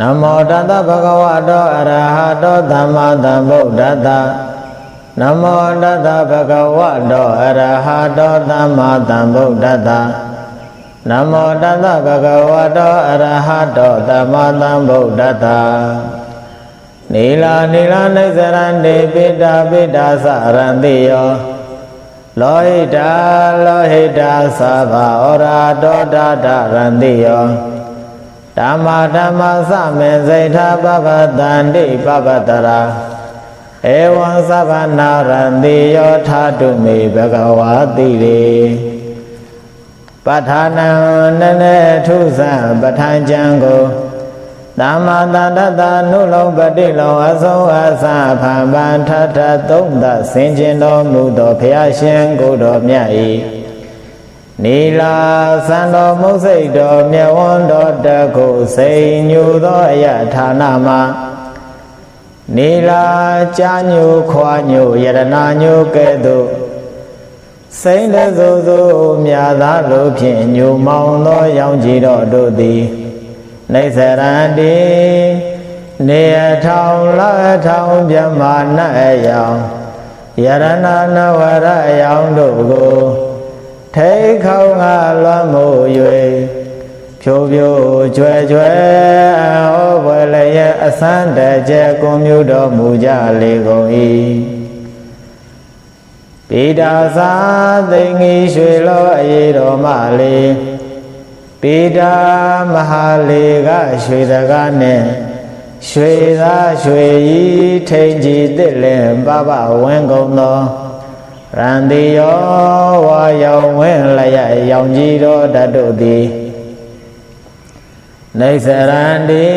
နမောတတဗုဒ္ဓဝတောအရဟတောသမ္မာသမ္ဗုဒ္ဓတ္တနမောတတဗုဒ္ဓဝတောအရဟတောသမ္မာသမ္ဗုဒ္ဓတ္တနမောတတဗုဒ္ဓဝတောအရဟတောသမ္မာသမ္ဗုဒ္ဓတ္တနီလာနီလာနိစ္စရန္တိပိတာပိတာသရန္တိယောလောဟိတာလောဟိတာသဗ္ဗဩရာတောတာတရန္တိယော ဓမ္မဓမ္မသမေစိတ်ထာပပတန္တိပပတရာဧဝံသဗ္ဗနာရန္တိယောထာတုမေဘဂဝါတိရေပဋ္ဌာနံနနေထုဇံပဋ္ဌာန်ကျမ်းကိုသမ္မာတတ္တနုလုံးပတိလောအဆုံးအစဖန်ပန်ထထသုံးသဆင်ကျင်တော်မူသောဘုရားရှင်ကိုယ်တော်မြတ်၏ နီလာသံတော်မုတ်စိတ်တော်မြတ်ဝန်းတော်တကုစိန်ညူသောအယဌာနမှာနီလာကြာညူခွာညူယရနာညူကဲ့သို့စိန်တစုစုမြာသာလိုဖြင့်ညူမောင်သောရောင်ကြီးတော်တို့သည်နေစရန္တိနေအထောင်လအထောင်ပြမနတ်အယောင်ယရနာနဝရအယောင်တို့ကို ထိခေါင်းကလွမ်းမို့၍ဖြိုးဖြိုးကြွယ်ကြွယ်ဟောဘွယ်လည်းရဲ့အစမ်းတကြဲကွန်မြူတော်မူကြလေကုန်၏ပိဒါသာသိငီရွှေလောအေတော်မလေးပိဒါမဟာလေကရွှေတကားနဲ့ရွှေသာရွှေဤထိန်ကြည်တစ်လင်ပပဝင်းကုန်သော ရန်တိယောဝါယောင်ဝင်းလျက်ရောင်ကြီးတော်တတ်တို့သည်နေစရန္တိ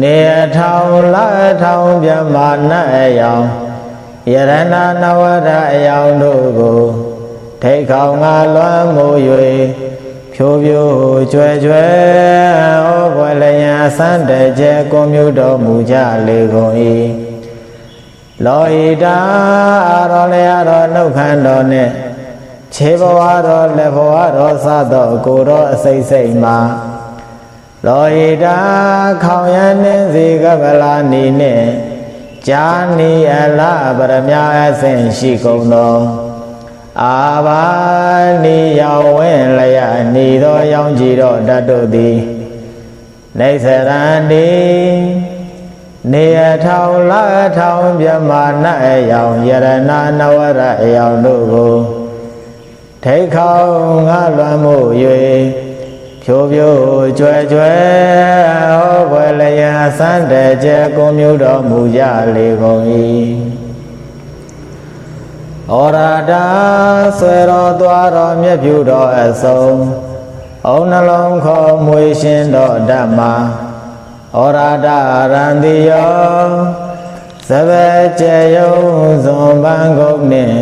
နေအထောင်လအထောင်ပြမနတ်အယောင်ယရဏနဝရအယောင်တို့ကိုထိတ်ခေါင်ငါလွမ်းမိုး၍ဖြိုးဖြိုးကြွယ်ကြွယ်ဩဘွယ်လျံအစမ်းတကျဲကွန်မြူတော်မူကြလေကုန်၏ လောဟိတာအာရောလျာတော်နှုတ်ခမ်းတော်နှင့်ခြေဘဝတော်လက်ဘဝတော်စသောကိုတော်အစိတ်စိတ်မှာလောဟိတာခေါင်ရနှင်းစီကပလာနီနှင့်ဂျာနီအလားပရမအဆင့်ရှိကုန်သောအာဘာနီယောင်ဝင်းလျက်နီသောရောင်ကြည်တော်တတ်တို့သည်နေစရန္တိ နေအထောင်လအထောင်ပြမနတ်အယောင်ယရဏနဝရအယောင်တို့ကိုထိခေါင်ငါလွမ်းမှု၍ဖြိုးဖြိုးကြွယ်ကြွယ်ဟောဘွယ်လျံစမ်းတဲ့ကျဲကုံမြူတော်မူကြလေကုန်၏ဩရာတာဆွေတော်သွားတော်မြတ်ဖြူတော်အစုံအုံနှလုံးခေါ်မွေရှင်တော်ဓမ္မာ ဩရာတာရန္တိယောသဗ္ဗကျေယုံဇွန်ပန်းကုန်နှင့်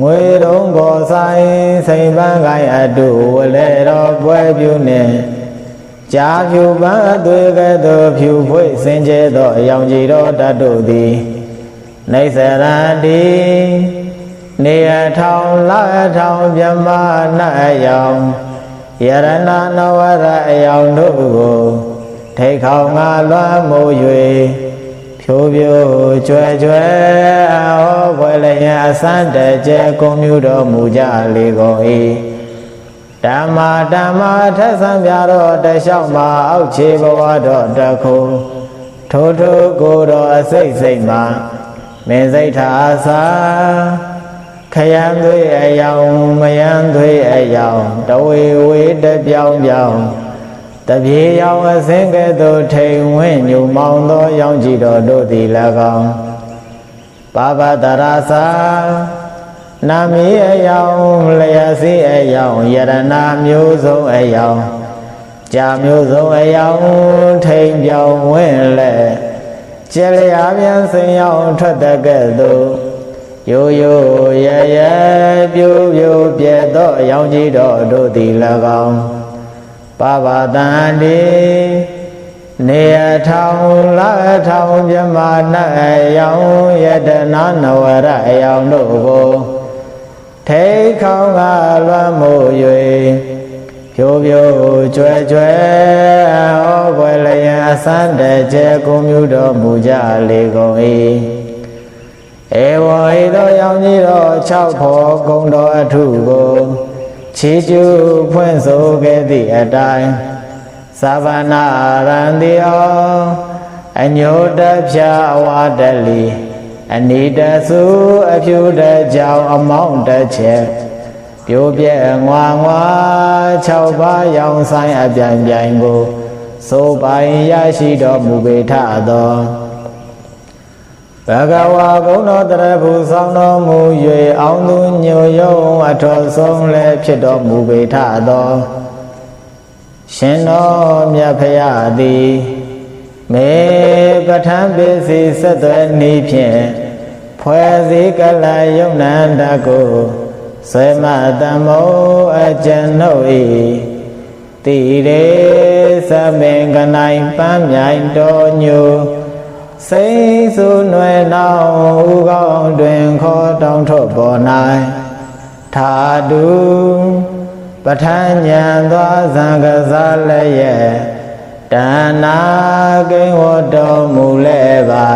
ငွေတုံးကိုဆိုင်စိန်ပန်းကိုင်းအတုဝလေတော်ပွဲပြုနှင့်ကြာဖြူပန်းအသွေးကဲ့သို့ဖြူဖွေးစင်ကြဲသောအယောင်ကြီးတော်တတ်တို့သည်နေစရတိနေအထောင်လအထောင်မြမနတ်အယောင်ယရဏနဝရအယောင်တို့ကို ထိခေါင်ငါလွှမ်းမိုး၍ဖြိုးဖြိုးကြွယ်ကြွယ်ဟောဘွယ်လျံအစမ်းတကျဲကွန်မြူတော်မူကြလေကုန်၏ဓမ္မာဓမ္မာထက်ဆံပြတော်တလျှောက်မှာအောက်ခြေဘဝတော်တခုထိုးထိုးကိုယ်တော်အစိတ်စိတ်မှာမင်းစိတ်ထာသာခယံသွေးအယောင်မယံသွေးအယောင်တဝေဝေတပြောင်းပြောင်း တပြေရောင်အစင်းကဲ့သို့ထိန်ဝင်းညူမောင်သောရောင်ကြည်တော်တို့သည်၎င်းပါပတရာသာနာမီအယောင်လျက်စီအယောင်ယရနာမျိုးစုံအယောင်ကြာမျိုးစုံအယောင်ထိန်ပြောင်းဝင်းလက်ကျလျာပြန်စင်ရောက်ထွက်တဲ့ကဲ့သို့ရိုးရိုးရရပြိုးပြိုးပြဲ့သောရောင်ကြီးတော်တို့သည်၎င်း ပါပါတန်ဒီနေအထောင်လအထောင်မြမနတ်အယောင်ယတနာနဝရအယောင်တို့ကိုထိခေါင်ကလွမ်းမို့၍ဖြိုးဖြိုးကြွယ်ကြွယ်ဟောဘွယ်လျံဆန်းတကျဲကုံမြူတော်မူကြလေကုန်၏ဧဝံဤသောရောင်ကြီးတော်6ဖော်ကုံတော်အထုကို ချီးကျူးဖွင့်ဆိုခဲ့သည့်အတိုင်းသဗ္ဗနာရန္တိယောအညိုတဖြာအဝတလီအနိတစုအဖြူတကြောင်အမောင်းတစ်ချက်ပြိုပြဲငွာငွာ6ပါးရောင်ဆိုင်အပြိုင်ပြိုင်ကိုဆိုပိုင်ရရှိတော်မူပေထသော ဘဂဝါဘုံတော်တရဖူဆောင်တော်မူ၍အောင်သူညိုယုံအထောဆုံးလည်းဖြစ်တော်မူပေထသောရှင်တော်မြတ်ဖရာသည်မေပဋ္ဌာန်းပစ္စည်းဆက်သွယ်နည်းဖြင့်ဖွဲ့စည်းကလယုံနန္တကိုဆွေမတမောအကျဉ်တို့၏တိရေသမင်ကနိုင်ပန်းမြိုင်တော်ညို စိတ်ဆူနွယ်နောင်ဥကောင်းတွင်ခေါ်တောင်းထုတ်ပေါ်၌ထာတုပဋ္ဌာဉာဏ်သောသံဃစားလည်းရဲ့တဏ္ဍာကိဝတ္တော်မူလဲပါ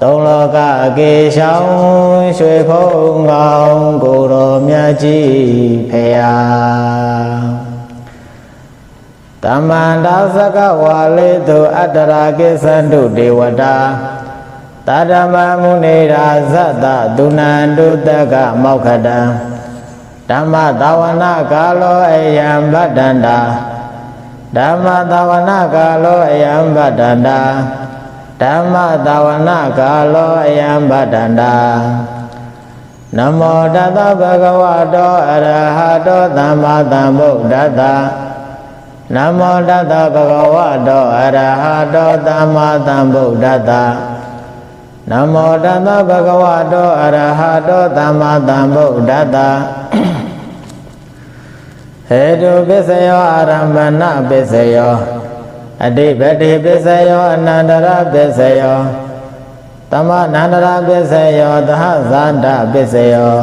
သုံးလောကကေရှောင်းရွှေဖုံးကောင်းကိုတော်မြတ်ကြီးဖေယ တမ္မန္တာသကဝါလေတုအတ္တရာကိသန္တုဒေဝတာတာဓမ္မမုနေရာဇတ္တသူနန္တုတကမောက္ခတံဓမ္မသာဝနာကာလောအယံဗတ္တန္တာဓမ္မသာဝနာကာလောအယံဗတ္တန္တာဓမ္မသာဝနာကာလောအယံဗတ္တန္တာနမောတတဗုဒ္ဓဝါတောအရဟတောသမ္မာသမ္ဗုဒ္ဓတ္တ နမောတတဗုဒ္ဓဝါတောအရဟတောသမ္မာသမ္ဗုဒ္ဓတ္တနမောတတဗုဒ္ဓဝါတောအရဟတောသမ္မာသမ္ဗုဒ္ဓတ္တဟေတုပစ္စယောအာရမဏပစ္စယောအတိပတိပစ္စယောအနန္တရပစ္စယောသမနန္တရပစ္စယောသဟဇာတပစ္စယော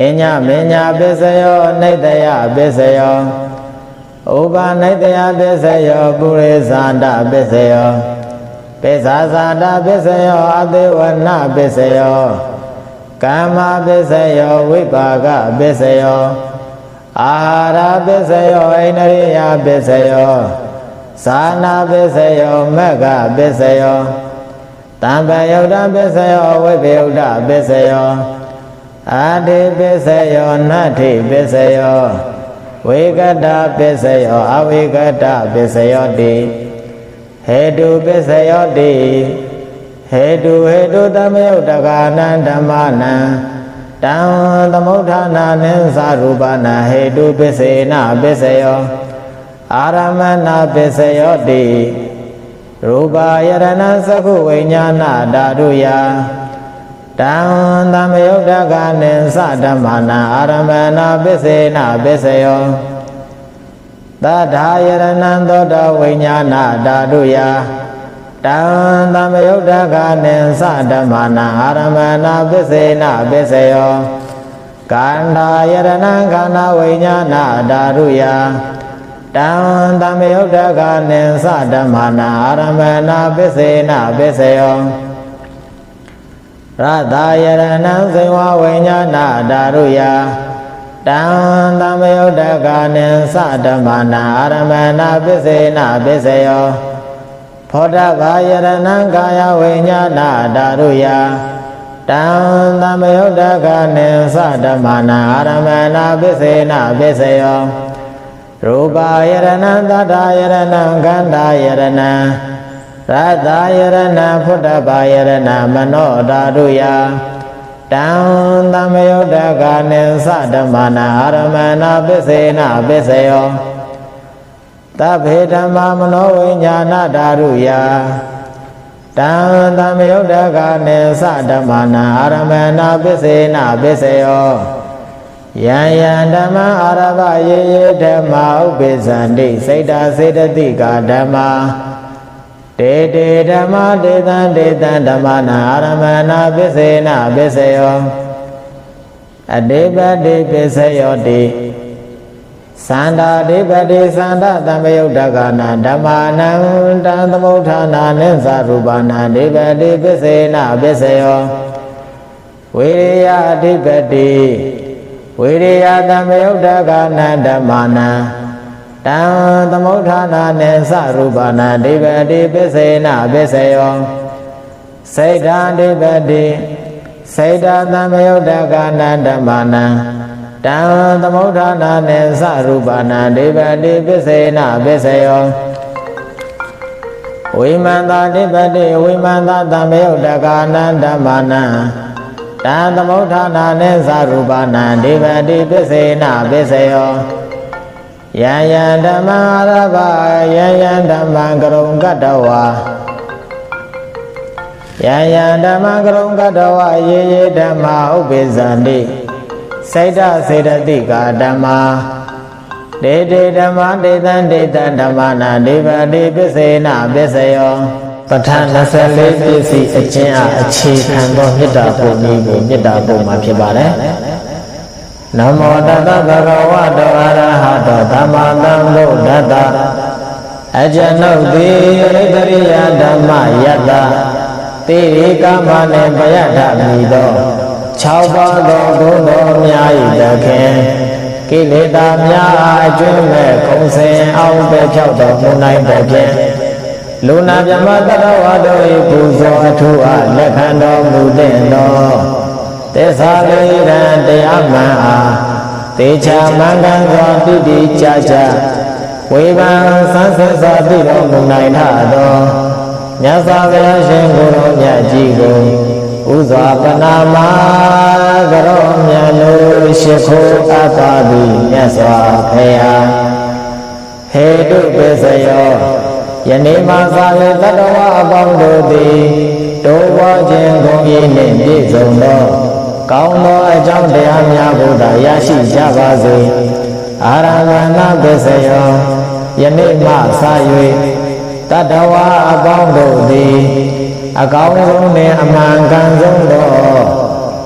အညမညာပစ္စယောနေတယပစ္စယော ဥပနိတယပစ္စယောပုရိသန္တပစ္စယောပိစ္ဆာဇာတပစ္စယောအသေးဝနပစ္စယောကာမပစ္စယောဝိပါကပစ္စယောအာဟာရပစ္စယောအိန္ဒရိယပစ္စယောသာနာပစ္စယောမက္ခပစ္စယောတံပယုတ်တပစ္စယောဝိပယုတ်တပစ္စယောအာတိပစ္စယောနတ္ထိပစ္စယော ဝေကတပစ္စယောအဝေကတပစ္စယောတိဟေတုပစ္စယောတိဟေတုဟေတုသမယုတ်တကာနံဓမ္မနံတံသမုဋ္ဌာနာနိသရူပနာဟေတုပစ္စေနပစ္စယောအာရမဏပစ္စယောတိရူပယရဏသကုဝိညာဏဓာတုယ တံသမယုတ်တကနိသဓမ္မနာအာရမဏပစ္စေနပစ္စယောသဒ္ဓယရဏသောတဝိညာဏဓာတုယတံသမယုတ်တကနိသဓမ္မနာအာရမဏပစ္စေနပစ္စယောကန္တာယရဏခန္ဓာဝိညာဏဓာတုယတံသမယုတ်တကနိသဓမ္မနာအာရမဏပစ္စေနပစ္စယော ရတယရဏဇေဝဝိညာဏဓာတုယတံသမယုတ်တကနိသဓမ္မနာအာရမဏပစ္စေနပစ္စယောဖောတဘာယရဏံကာယဝိညာဏဓာရုယတံသမယုတ်တကနိသဓမ္မနာအာရမဏပစ္စေနပစ္စယောရူပယရဏံသတ္တယရဏံခန္ဓာယရဏံ ရတယရဏဖုတ္တဘာယရဏမနောဓာရုယတံသမယုတ်တကနိသဓမ္မနာအာရမဏပစ္စေနပစ္စယောသဗ္ဗေဓမ္မမနောဝိညာဏဓာရုယတံသမယုတ်တကနိသဓမ္မနာအာရမဏပစ္စေနပစ္စယောယံယံဓမ္မအာရဘယေယေဓမ္မဥပ္ပိသန္တိစိတ်တာစေတသိကဓမ္မာ တေတေဓမ္မတေတံတေတံဓမ္မနာအာရမဏပစ္စေနပစ္စယောအတေပတိပစ္စယောတိသန္တာဒိပတိသန္တာတံပယုတ်တကနာဓမ္မာနံတံသမုဋ္ဌာနာနိသရူပနာဒိပတိပစ္စေနပစ္စယောဝေရိယအဓိပတိဝေရိယတံပယုတ်တကနာဓမ္မာနံ တံသမုဋ္ဌာနာနိသရူပနာဒိပတိပစ္စေနပစ္စယောစေတံဒိပတိစေတသံမယုတ်တကနာဓမ္မာနံတံသမုဋ္ဌာနာနေသရူပနာဒိဗတိပစ္စေနပစ္စယောဝိမန္တာဒိဗတိဝိမန္တာသံမယုတ်တကနာဓမ္မာနံတံသမုဋ္ဌာနာနေသရူပနာဒိဗတိပစ္စေနပစ္စယော ယံယံဓမ္မာရဘယံယံဓမ္မံကရုံကတ္တဝါယံယံဓမ္မကရုံကတဝယေယေဓမ္မာဥပ္ပိဇန္တိစိတ်တစေတသိကာဓမ္မာဒေတေဓမ္မဒေသံဒေတံဓမ္မနာဒေဝတိပစ္စေနပစ္စယောပဋ္ဌာန်24ပစ္စည်းအချင်းအအခြေခံသောမေတ္တာပုံနည်းကိုမေတ္တာပုံမှာဖြစ်ပါတယ် နမောတတဗဂဝတောအရဟတောသမ္မာသမ္ဗုဒ္ဓတ္တအကျနုတ်တိတရိယဓမ္မယတ္တတိရိကာမနှင့်ပယထမိသော6ပါးသောဂုဏ်တော်များ၏တခင်ကိလေသာများအကျွမ်းမဲ့ခုံစင်အောင်ပဲဖြောက်တော်မူနိုင်တဲ့ဖြင့်လူနာမြမတတဝါတို့၏ပူဇော်အထုအလက်ခံတော်မူတဲ့တော်သစ္စာလေးရန်တရားမှန်အား တေချာမှန်ကန်စွာတိတိကျကျဝေဘာဆန်းဆက်စွာသိတော်မူနိုင်ထသောမြတ်စွာဘုရားရှင်ကိုယ်တော်မြတ်ကြီးကိုဥစွာပနာမကရောမြတ်လို့ရှိခိုးအပ်ပါသည်မြတ်စွာဘုရားဟေတုပစ္စယောယနေ့မှသာလေတတဝအပေါင်းတို့သည်တိုးပွားခြင်းဂုဏ်ရည်နှင့်ပြည့်စုံသော ကောင်းသောအကြောင်းတရားများကိုသာရရှိကြပါစေအာရမဏပစ္စယောယနေ့မှသာ၍တတဝအပေါင်းတို့သည်အကောင်းဆုံးနှင့်အမှန်ကန်ဆုံးသော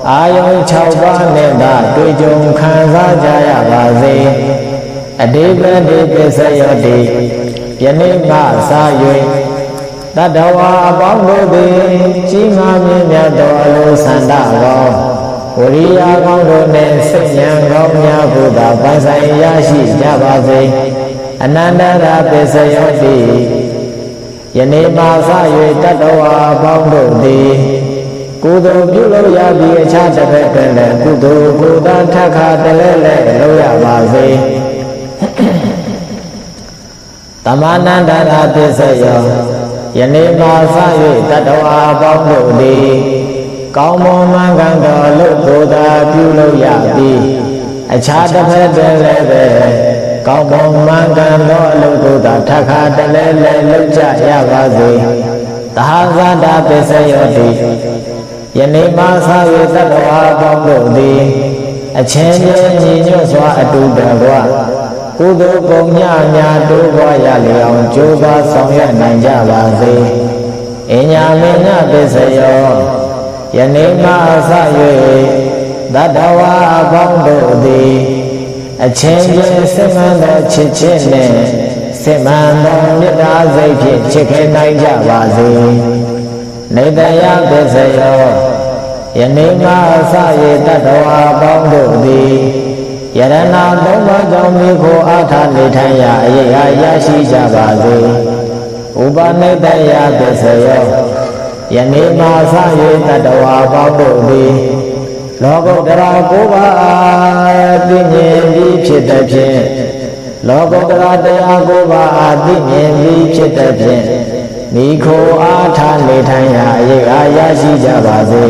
အာယုံ6ပါးနဲ့သာတွေ့ကြုံခံစားကြရပါစေအတိပတိပစ္စယောတိယနေ့မှစ၍တတဝါအပေါင်းတို့သည်ကြီးမားမြင့်မြတ်သောအလိုဆန္ဒကော ဝရိယကောင်းတို့နှင့်စိတ်ဉာဏ်ကောင်းများကိုသာပိုင်ဆိုင်ရရှိကြပါစေအနန္တရာပစ္စယောတိယနေ့မှစ၍တတဝါအပေါင်းတို့သည်ကုသိုလ်ပြုလို့ရပြီးအခြားတစ်ဖက်တွင်လည်းကုသိုလ်ကိုယ်သာထက်ခါတလဲလဲလုပ်ရပါစေတမဏန္တရာပစ္စယောယနေ့မှစ၍တတဝါပေါင်းတို့သည် ကောင်းမွန်မှန်ကန်သောအလုပ်ကိုသာပြုလို့ရပြီးအခြားတစ်ဖက်တွင်လည်းပဲကောင်းမွန်မှန်ကန်သောအလုပ်ကိုသာထက်ခါတလဲလဲလုပ်ကြရပါစေသဟဇာတာပစ္စယောတိယနေ့မှစ၍တတဝါပေါင်းတို့သည်အချင်းချင်းညီညွတ်စွာအတူတကွကုသိုလ်ပုံညများတိုးပွားရလျောင်းကြိုးစားဆောင်ရွက်နိုင်ကြပါစေအညာမင်းညပစ္စယော ယနေ့မှစ၍တတဝါအပေါင်းတို့သည် အချင်းချင်းစစ်မှန်သောချစ်ချင်းနှင့်စစ်မှန်သောမေတ္တာစိတ်ဖြင့်ချစ်ခင်နိုင်ကြပါစေနေတယပစ္စယောယနေ့မှစ၍တတဝါပေါင်းတို့သည်ယရနာသုံးပါးကြောင့်မိခိုအားထားနေထိုင်ရာအရေးအားရရှိကြပါစေဥပနိတယပစ္စယော ယနေ့မှစ၍တတဝါပေါင်းတို့သည်လောကုတ္တရာကိုးပါးသိမြင်ပြီးဖြစ်တဲ့ဖြင့်လောကုတ္တရာတရားကိုးပါးသိမြင်ပြီးဖြစ်တဲ့ဖြင့်မိခိုအားထားနေထိုင်ရာအရေးအားရရှိကြပါစေ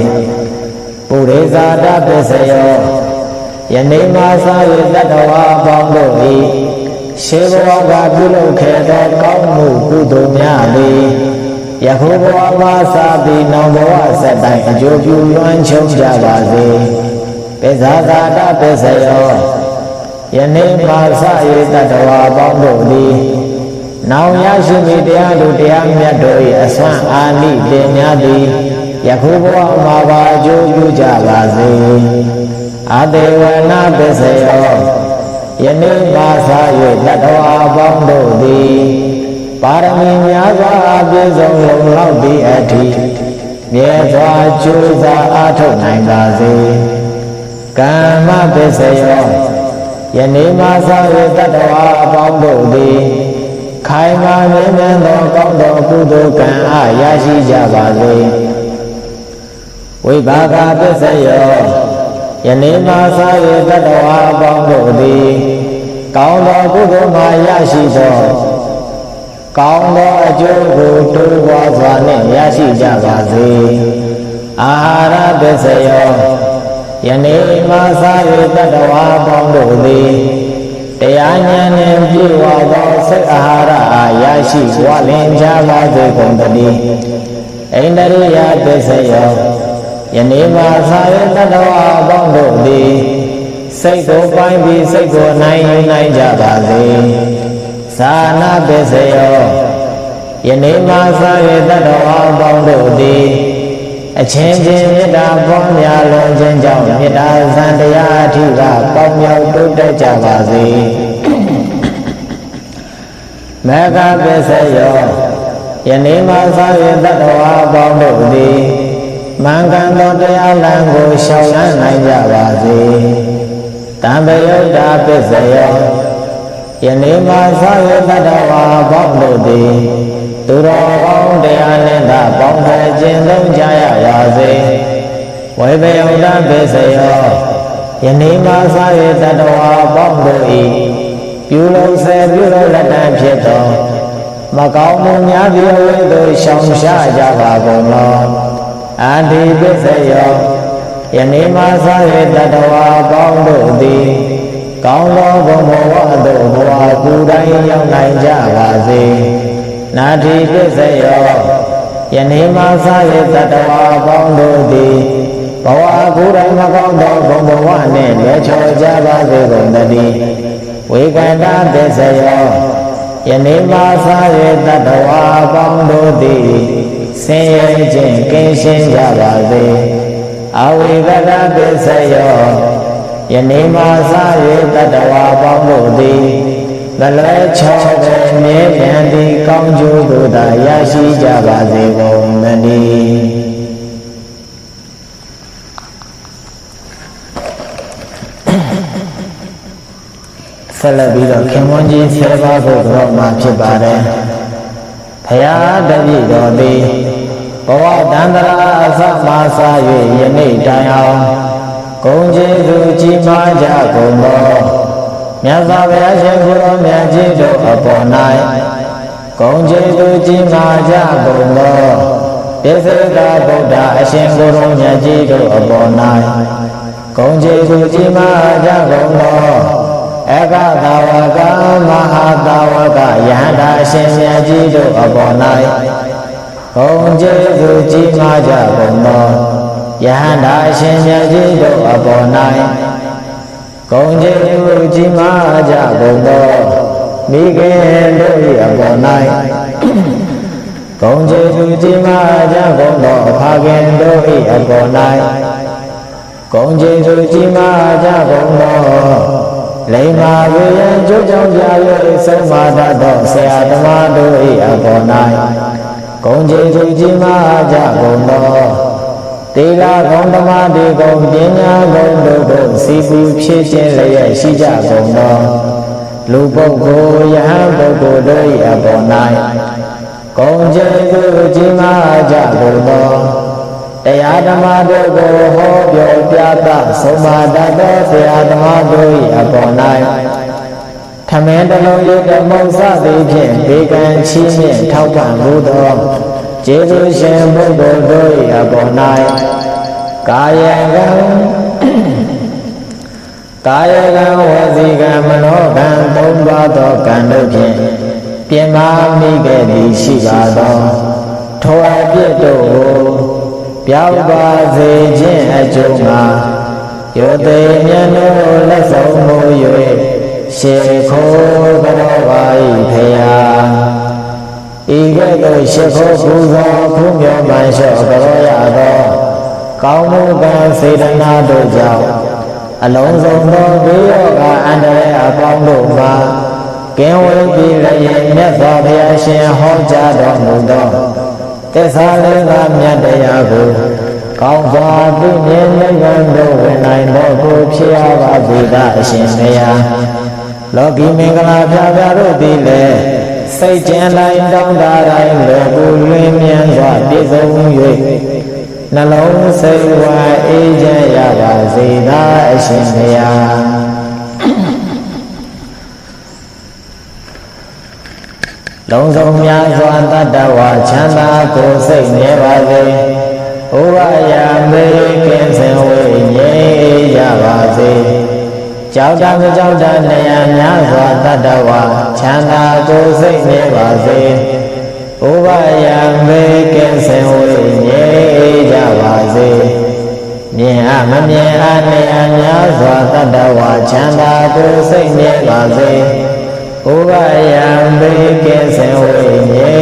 ပုရိသတာပစ္စယောယနေ့မှစ၍တတဝါပေါင်းတို့သည်ရှေးဘဝကပြုလုပ်ခဲ့သောကောင်းမှုကုသိုလ်များသည် ယခုဘဝမှာစပြီးနောင်ဘဝဆက်တိုင်းအကျိုးပြုလွှမ်းခြုံကြပါစေပိဇာသာတပစ္စယောယနေ့မှစ၍တတဝါပေါင်းတို့သည်နောင်ရရှိမိတရားတို့တရားမြတ်တို့၏အစွမ်းအာနိတင်များသည်ယခုဘဝမှာပါအကျိုးပြုကြပါစေအတေဝနာပစ္စယောယယနေ့မှသာ၍တတဝါပေါင်းတို့သည် ပါရမီများစွာပြည့်စုံလုံလောက်သည့်အထိမြဲစွာကြိုးစားအားထုတ်နိုင်ပါစေကမ္မပစ္စယောယနေ့မှသာ၍တတဝါအပေါင်းတို့သည်ခိုင်မာမြဲမြံသောကောင်းသောကုသိုလ်ကံအားရရှိကြပါစေဝိပါကပစ္စယောယနေ့မှသာ၍တတဝါအပေါင်းတို့သည်ကောင်းသောကုသိုလ်မှရရှိသော ကောင်းသောအကျိုးကိုတိုးပွားစွာနှင့်ရရှိကြပါစေအာဟာရပစ္စယောယနေ့မှသာ၍တတဝါအပေါင်းတို့သည်တရားဉာဏ်နှင့်ပြည့်ဝသောစိတ်အာဟာရအားရရှိဝလင်ကြပါစေကုန်သတည်းဣန္ဒရိယပစ္စယောယနေ့မှသာ၍တတဝါအပေါင်းတို့သည်စိတ်ကိုပိုင်းပြီးစိတ်ကိုနိုင်ယူနိုင်ကြပါစေ သာနာပစ္စယောယနေ့မှသာ၍တတဝါအပေါင်းတို့သည်အချင်းချင်းမေတ္တာပွားများလွန်ခြင်းကြောင့်မေတ္တာဇံတရားအထိကပေါင်းမြောက်တိုးတက်ကြပါစေမေဃပစ္စယောယနေ့မှသာ၍တတဝါအပေါင်းတို့သည်မင်္ဂန်သောတရားလမ်းကိုရှောင်လန်းနိုင်ကြပါစေတံပယုတ်တာပစ္စယော ယနေ့မှသာ၍တတဝါအပေါင်းတို့သည်သူတော်ကောင်းတရားနှင့်သာပေါင်းဖက်ခြင်းသုံးကြရပါစေဝိပယုတ်တာပစ္စယောယနေ့မှသာ၍တတဝါပေါင်းတို့၏ပြုလို့ဆယ်ပြုလို့လက်တံဖြစ်သောမကောင်းမှုများသည့်အဝိသို့ရှောင်ရှားကြပါကုန်လောအာတိပစ္စယောယနေ့မှသာ၍တတဝါပေါင်းတို့သည် ကောင်းသောဘုံဘဝသို့ဘဝကူတိုင်းရောက်နိုင်ကြပါစေနာတိပစ္စယောယနေ့မှသာ၍တတဝါပေါင်းတို့သည်ဘဝကူတိုင်းမကောင်းသောဘုံဘဝနှင့်လွယ်ချော်ကြပါစေကုန်သတည်းဝေကန္တာပစ္စယောယနေ့မှသာ၍တတဝါပေါင်းတို့သည်ဆင်းရဲခြင်းကင်းရှင်းကြပါစေအဝိကတပစ္စယော ယနေ့မှသာ၍တတဝါပေါင်းတို့သည်မလွဲချောပဲမြဲမြံသည့်ကောင်းကျိုးတို့သာရရှိကြပါစေကုန်သတည်းဆက်လက်ပြီးတော့ခင်မွန်းကြီးဆယ်ပါးကိုတော့မှဖြစ်ပါတယ်။ဖရာတပည့်တော်သည်ဘဝတန္တရာအစမှစာ၍ယနေ့တိုင်အောင် ဂုံကျေးဇူးကြီးမားကြကုန်သောမြတ်စွာဘုရားရှင်ကိုယ်တော်မြတ်ကြီးတို့အပေါ်၌ဂုံကျေးဇူးကြီးမားကြကုန်သောပိစကဗုဒ္ဓအရှင်ကိုယ်တော်မြတ်ကြီးတို့အပေါ်၌ဂုံကျေးဇူးကြီးမားကြကုန်သောအကသာဝကမဟာသာဝကယဟန္တာအရှင်မြတ်ကြီးတို့အပေါ်၌ဘုံကျေးဇူးကြီးမားကြကုန်သော ယဟန္တာအရှင်မြတ်ကြီးတို့အပေါ်၌ဂုံကျေးဇူးကြီးမားကြကုန်သောမိခင်တို့၏အပေါ်၌ဂုံကျေးဇူးကြီးမားကြကုန်သောဖခင်တို့၏အပေါ်၌ဂုံကျေးဇူးကြီးမားကြကုန်သောလိမ္မာဝေယံကျိုးကြောင့်ပြ၍ဆုံးမတတ်သောဆရာသမားတို့၏အပေါ်၌ဂုံကျေသူကြီးမားကြကုန်သော တေဃဂုံဓမ္မတေဂုံပညာဂုံတို့ကိုစီပူဖြစ်ခြင်းလျက်ရှိကြကုန်သောလူပုဂ္ဂိုလ်ယဟန်ပုဂ္ဂိုလ်တို့၏အပေါ်၌ဂုံကျေသူကြီးမားကြကုန်သောတရားဓမ္မတို့ကိုဟောပြောပြသဆုံးမတတ်သောဆရာဓမ္မတို့၏အပေါ်၌ထမင်းတလုံးရုပ်တမုံစသည်ဖြင့်ဒေကံချီးမြှင့်ထောက်ပံ့မှုသော ကျေးဇူးရှင်ပုဂ္ဂိုလ်တို့၏အပေါ်၌ကာယကံကာယကံဝစီကံမနောကံသုံးပါးသောကံတို့ဖြင့်ပြင်မာမိခဲ့သည်ရှိပါသောထိုအပြစ်တို့ကိုပြောင်းပါစေခြင်းအကျိုးမှာယောတိမြတ်တို့လက်ဆုံးမူ၍ရှေခိုးကြောပါ၏ဖေယ ဤကဲ့သို့ရှေခိုးပူဇော်ဖူးမြော်မှန်လျှော့ကြောရသောကောင်းမှုကံစေတနာတို့ကြောင့်အအလုံးစုံသောဘေးရောဂါအန္တရာယ်အပေါင်းတို့မှာကင်းဝေးပြီးလည်းမြတ်စွာဘုရားရှင်ဟောကြားတော်မူသောသစ္စာလေးပါးမြတ်တရားကိုကောင်းစွာသိမြင်နိဗ္ဗာန်သို့ဝင်နိုင်သောကိုဖြစ်ရပါစေသာအရှင်ဘုရားလောကီမင်္ဂလာဖျားဖျားတို့သည်လည်း စိတ်ကျင်တိုင်းတောင်းတတိုင်းလောကူလွင်မြန်စွာပြည့်စုံ၍နှလုံးစိတ်ဝါအေးချမ်းရပါစေသာအရှင်ဘုရားလုံးစုံများစွာတတ္တဝါချမ်းသာကိုယ်စိတ်မြဲပါစေ။ဥပါယမေကင်းစင်ဝေငြိမ်းကြပါစေ။ ကြောက်တာမကြောက်တာနေရာများစွာတတ္တဝါချမ်းသာကိုယ်စိတ်မြဲပါစေ။ဥပါယမေကင်းစင်ဝေငြိမ်းကြပါစေ။မြင်အမမြင်အနေရာများစွာတတ္တဝါချမ်းသာကိုယ်စိတ်မြဲပါစေ။ဥပယံဘေကင်းစင်ဝိငြိ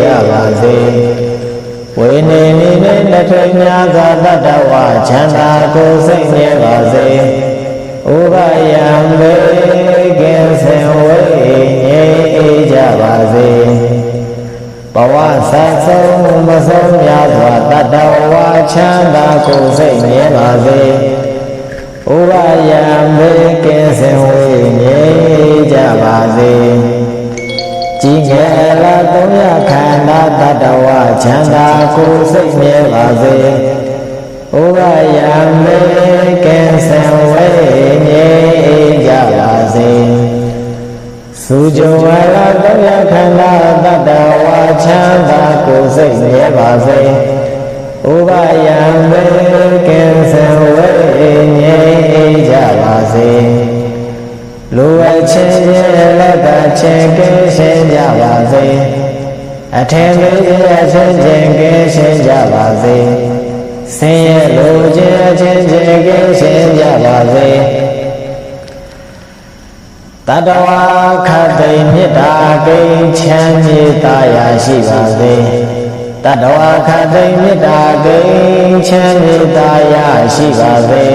ကြပါစေဝိနေနေနဲ့တထွေများစွာတတ္တဝချမ်းသာကိုယ်စိတ်မြဲပါစေ ဥပယံဘေကင်းစင်ဝိငြိကြပါစေဘဝဆက်ဆုံးမဆုံးများစွာတတ္တဝချမ်းသာကိုယ်စိတ်မြဲပါစေဥပယံဘေကင်းစင်ဝေငြိကြပါစေကြည်ငယ်လာသုံးရခန္ဓာတတ္တဝချမ်းသာကိုယ်စိတ်မြဲပါစေဥပယံဘေ ဝါလာသုံးရခန္ဓာတတ္တဝချမ်းသာကိုယ်စိတ်မြဲပါစေဥပယံဘေကင်းစင်ဝေငြိကြပါစေလူအချင်းချင်းလက်ကချင်းကင်းရှင်းကြပါစေအထင်သေးအချင်းချင်းကင်းရှင်းကြပါစေဆင်းရဲလူချင်းအချင်းချင်းကင်းရှင်းကြပါစေ တတဝါခတ်သိမေတ္တာကိန်းချမ်းမြေတာယာရှိပါစေတတဝါခတ်သိမေတ္တာကိန်းချမ်းမြေတာယာရှိပါစေ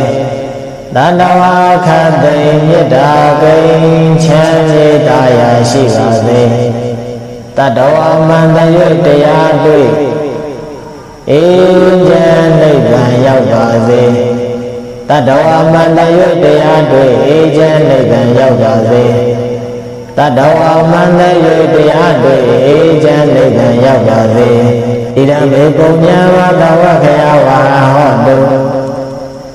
တတဝါခတ်သိမေတ္တာကိန်းချမ်းမြေတာယာရှိပါစေတတဝါမန္တရွတ်တရားတွေ့အေးချမ်းနိဗ္ဗာန်ရောက်ပါစေ တတဝါမန္တရွတ်တရားတွေ့အေးချမ်းနိဗ္ဗာန်ရောက်ပါစေတတဝါမန္တရွတ်တရားတွေ့အေးချမ်းနိဗ္ဗာန်ရောက်ပါစေဣဒံမေပုံညာဝတဝခယဝါဟောတု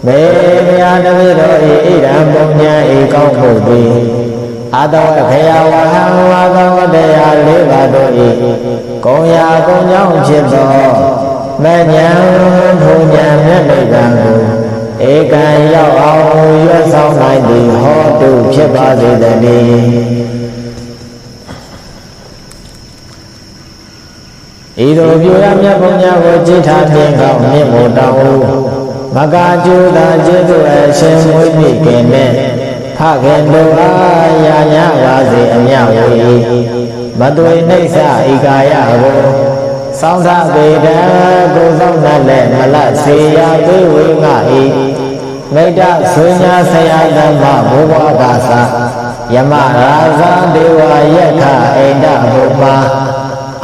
မေမြာတပိတော်ဤဣဒံပုံညာဤကောင်းဖို့သည်အတဝခယဝဟံဝါသဝတရားလေးပါတို့ဤကုံရာကုံကြောင့်ဖြစ်သောမဉ္ဇဉ်ဘုံဉာဏ်မြတ်နိဗ္ဗာန်ကို ဧကံရောက်အောင်ရွတ်ဆောင်နိုင်သည်ဟောတုဖြစ်ပါစေတည်းဤသို့ပြုရမြတ်ဘုံညာကိုကြည်ထားခြင်းကောင်းမြင့်မို့တောင်းဦးမကာကျူသာကျေးဇူးအရှင်မွေးမိခင်နဲ့ဖခင်တို့အားရာညပါစေအမြဝေမသွေနှိမ့်စဧကာယကို စောင်းသဗေဒံကိုစောင်းတဲ့လက်မလစေရသေးဝေငါဤမိတ္တဆွေညာဆရာဓမ္မဘုရားကာသယမရာဇာဒေဝယက္ခအိန္ဒဘုမာ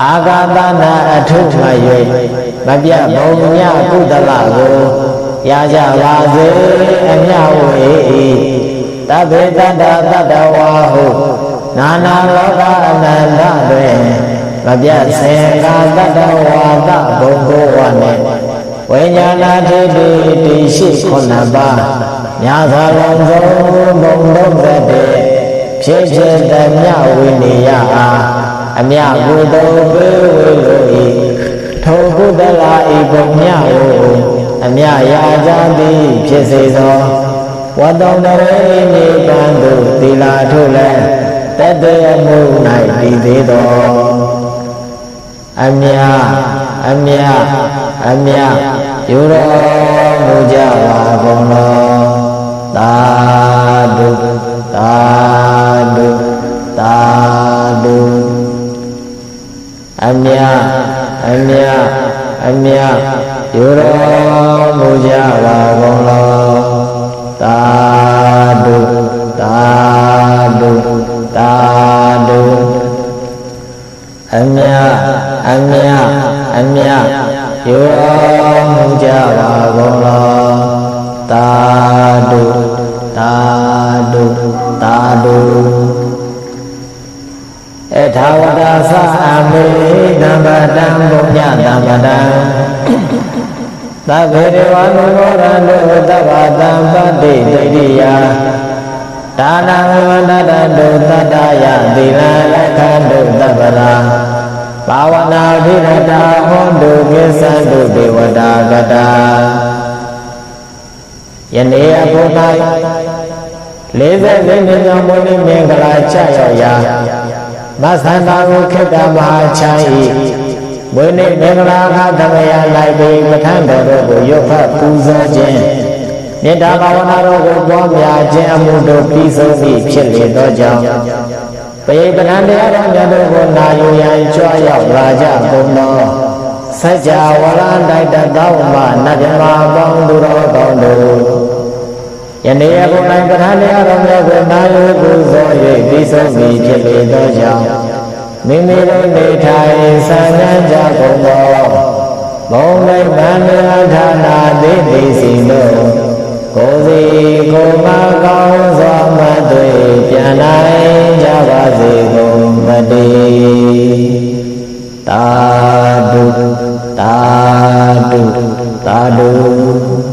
အာဂတနာအထုမှ၍မပြတ်ဘုံညကုသလကိုရကြပါစေအမြဝေဤတဗေတတ္တတတ္တဝါဟုနာနာလောကအနန္တတွင် မပြတ်စေကာတတ္တဝါသဘုံကိုဝနဲ့ဝိညာဏထိတိတိရှိခုနှစ်ပါးညာသာလုံးစုံဘုံသုံးသက်တဲ့ဖြစ်ဖြစ်တမြဝိနည်းအားအမြကုသိုလ်ပေးဝေလိုဤထိုကုသလာဤပုံမြကိုအမြရာကြသည်ဖြစ်စေသောဝတ္တုံတရေနိဗ္ဗာန်သို့သီလာထုလည်းတတရမှု၌တည်သေးသော အမြအမြအမြယူတော်မူကြပါကုန်လောသာဓုသာဓုသာဓုအမြအမြအမြယူတော်မူကြပါကုန်လောသသာဓုသာဓုသာဓုအမြ အမြအမြယောတော်မူကြပါကုန်လောသာဓုသာဓုသာဓုအထာဝတ္တသအမေတမ္ပတံဘုညတမ္ပတံသဗ္ဗေရဝနုဘောရန္တုသဗ္ဗတံပတ္တိတတိယဒါနံဝတ္တတုတတ္တယသီလလက္ခဏုသဗ္ဗရာ ဘာဝနာဓိရတာဟောတုကိသန္တုဒေဝတာကတာယနေ့အဘုဒ္ဓ40နှစ်မြောက်မွေးနေ့မင်္ဂလာချရောက်ရာမသန္တာကိုခေတ္တမဟာချမ်းဤမွေးနေ့မင်္ဂလာခသမယလိုက်ပြီးပဋ္ဌာန်းတော်တို့ကိုရုပ်ဖတ်ပူဇော်ခြင်းမေတ္တာဘာဝနာတော်ကိုပွားများခြင်းအမှုတို့ပြီးဆုံးပြီးဖြစ်လေသောကြောင့် ပေပဏ္ဍတရားတော်မြတ်တို့ကိုနာယူရန်ကြွားရောက်လာကြကုန်သောစัจ java ဝရတိုက်တသောမနတ်မြမာပေါင်းသူတော်ကောင်းတို့ယနေ့အခုနိုင်ပဋ္ဌာန်းတရားတော်မြတ်ကိုနာယူပူဇော်၍ပြီးဆုံးပြီးဖြစ်လေသောကြောင့်မိမိတို့နေထိုင်ဆံဉဏ်ကြကုန်သောဘုံနိဗ္ဗာန်ဌာနာတိသိစီတို့ ကိုယ်စီကိုယ်မကောင်းစွာမတွေ့ပြန်နိုင်ကြပါစေကုန်တည်းတာဓုတာဓုတာဓု